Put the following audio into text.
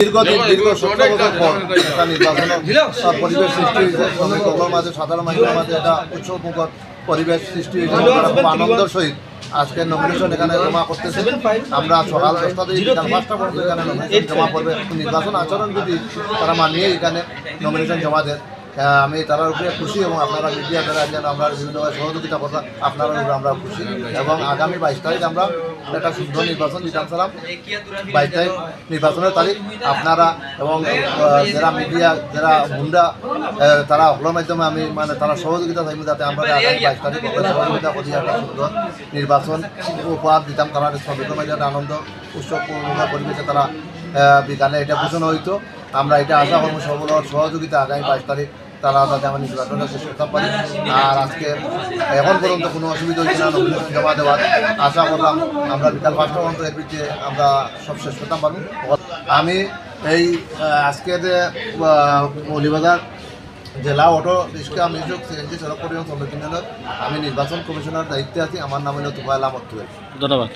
দীর্ঘদিন দীর্ঘ সতেরো বছর পর একটা নির্বাচনের আহ, পরিবেশ সৃষ্টি হয়েছে। শ্রমিকদের মাঝে সাধারণ মানুষের মাঝে একটা উৎসবমুখর পরিবেশ সৃষ্টি হয়েছে। খুব আনন্দের সহিত আজকে নমিনেশন এখানে জমা করতেছে। আমরা সকাল দশটা থেকে বিকাল পাঁচটা পর্যন্ত এখানে নমিনেশন জমা করবে। নির্বাচন আচরণ যদি তারা মানিয়ে এখানে নমিনেশন জমা দেন আহ, আমি তার উপরে খুশি এবং আপনারা মিডিয়া যেন আমরা বিভিন্নভাবে সহযোগিতা করতাম আপনার উপরে আমরা খুশি। এবং আগামী বাইশ তারিখ আমরা একটা সুন্দর নির্বাচন দিতাম সালাম বাইশ তারিখ নির্বাচনের তারিখ আপনারা এবং যারা মিডিয়া যারা মুন্ডা তারা হলের মাধ্যমে আমি মানে তারা সহযোগিতা থাকবে যাতে আমরা বাইশ তারিখ সহযোগিতা করি একটা সুন্দর নির্বাচন উপহার দিতাম, তারা মাঝে একটা আনন্দ, উৎসব পরিবেশে তারা বিকালে এটা ঘোষণা হইতো। আমরা এটা আশা করব সকলের সহযোগিতা আগামী বাইশ তারিখ তারা যাতে আমার নির্বাচনটা শেষ করতে পারি। আর আজকে এখন পর্যন্ত কোনো অসুবিধা হয়েছে না নমিনেশন জমা দেওয়ার। আশা করলাম আমরা বিকাল পাঁচটা পর্যন্ত এর ভিত্তিতে আমরা সব শেষ করতে পারব। আমি এই আজকে যে মৌলিবাজার জেলা অটো রিক্সা আমি সিএনজি সড়ক পরিবহন ইউনিয়নের আমি নির্বাচন কমিশনার দায়িত্বে আছি। আমার নাম হলো তুফাইল আহমদ ধন্যবাদ।